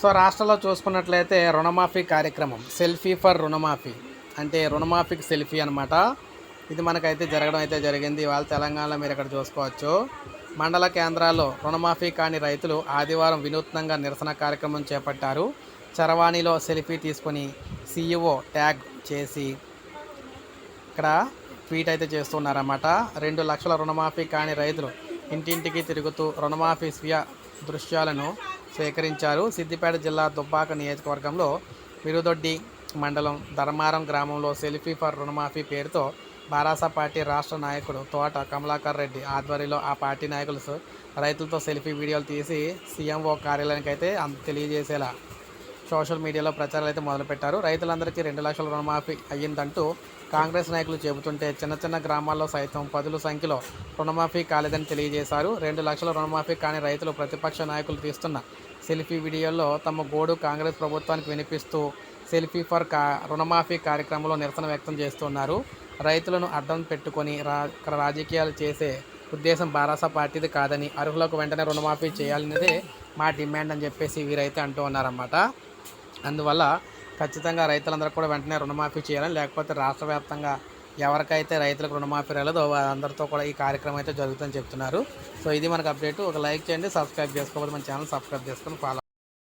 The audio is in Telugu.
సో రాష్ట్రంలో చూసుకున్నట్లయితే రుణమాఫీ కార్యక్రమం సెల్ఫీ ఫర్ రుణమాఫీ అంటే రుణమాఫీకి సెల్ఫీ అనమాట ఇది మనకైతే జరగడం అయితే జరిగింది. ఇవాళ తెలంగాణలో మీరు ఇక్కడ చూసుకోవచ్చు. మండల కేంద్రాల్లో రుణమాఫీ కాని రైతులు ఆదివారం వినూత్నంగా నిరసన కార్యక్రమం చేపట్టారు. చరవాణిలో సెల్ఫీ తీసుకొని సీఈఓ ట్యాగ్ చేసి ఇక్కడ ట్వీట్ అయితే చేస్తున్నారన్నమాట. రెండు లక్షల రుణమాఫీ కాని రైతులు ఇంటింటికి తిరుగుతూ రుణమాఫీ స్వీయ దృశ్యాలను స్వీకరించారు. సిద్దిపేట జిల్లా దుబ్బాక నియోజకవర్గంలో విరుదొడ్డి మండలం ధర్మారం గ్రామంలో సెల్ఫీ ఫర్ రుణమాఫీ పేరుతో బారాస పార్టీ రాష్ట్ర నాయకుడు తోట కమలాకర్ రెడ్డి ఆధ్వర్యంలో ఆ పార్టీ నాయకులు రైతులతో సెల్ఫీ వీడియోలు తీసి సీఎంఓ కార్యాలయానికి అయితే అంత తెలియజేసేలా సోషల్ మీడియాలో ప్రచారాలు అయితే మొదలుపెట్టారు. రైతులందరికీ రెండు లక్షల రుణమాఫీ అయ్యిందంటూ కాంగ్రెస్ నాయకులు చెబుతుంటే చిన్న చిన్న గ్రామాల్లో సైతం పదుల సంఖ్యలో రుణమాఫీ కాలేదని తెలియజేశారు. రెండు లక్షల రుణమాఫీ కాని రైతులు ప్రతిపక్ష నాయకులు తీస్తున్న సెల్ఫీ వీడియోల్లో తమ గోడు కాంగ్రెస్ ప్రభుత్వానికి వినిపిస్తూ సెల్ఫీ ఫర్ కా రుణమాఫీ కార్యక్రమంలో నిరసన వ్యక్తం చేస్తున్నారు. రైతులను అడ్డం పెట్టుకొని రా రాజకీయాలు చేసే ఉద్దేశం బారాసా పార్టీది కాదని అర్హులకు వెంటనే రుణమాఫీ చేయాలనేదే మా డిమాండ్ అని చెప్పేసి వీరైతే అంటూ ఉన్నారన్నమాట. అందువల్ల ఖచ్చితంగా రైతులందరూ కూడా వెంటనే రుణమాఫీ చేయాలని లేకపోతే రాష్ట్ర వ్యాప్తంగా ఎవరికైతే రైతులకు రుణమాఫీ రాలేదో అందరితో కూడా ఈ కార్యక్రమం అయితే జరుగుతుందని చెప్తున్నారు. సో ఇది మనకు అప్డేట్. ఒక లైక్ చేయండి సబ్స్క్రైబ్ చేసుకోకపోతే మన ఛానల్ సబ్స్క్రైబ్ చేసుకొని ఫాలో